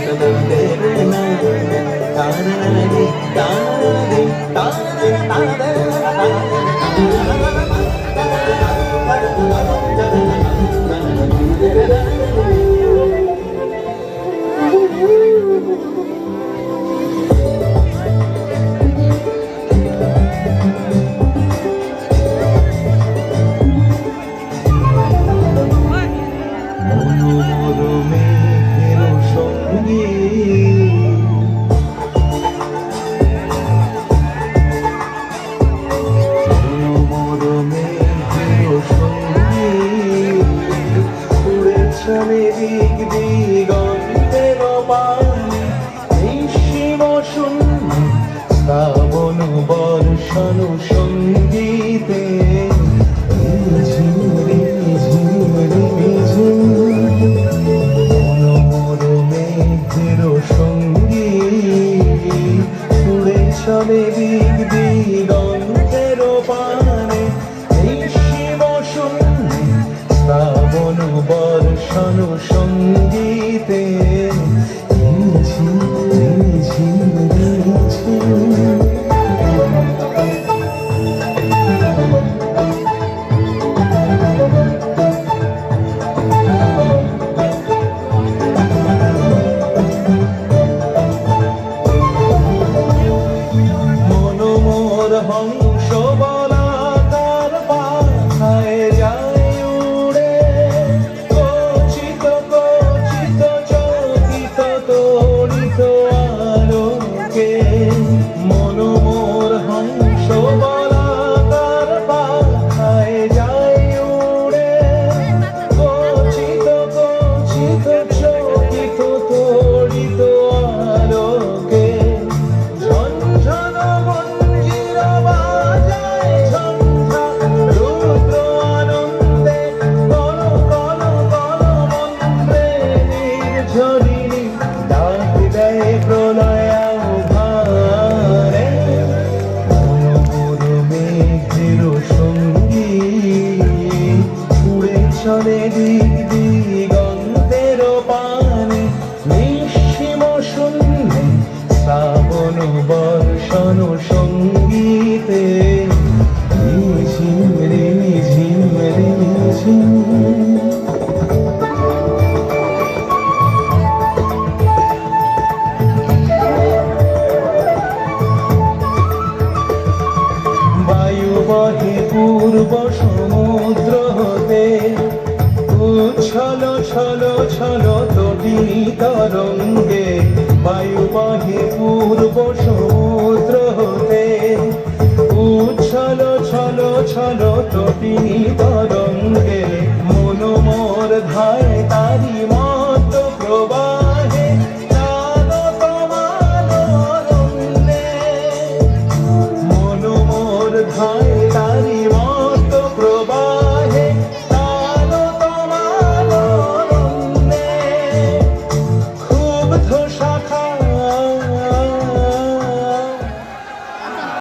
Da da da da আমি দিক দিগ হংস বলা তার পাখায় যায় উড়ে। কচিত কচিত চকিত তরিত আলোকে। ধ্রুব সমুদ্র হতে। উচ্ছল ছল ছল তটিনী তরঙ্গে বায়ু পূর্ব সমুদ্র হতে। উচ্ছল ছল ছল তটিনী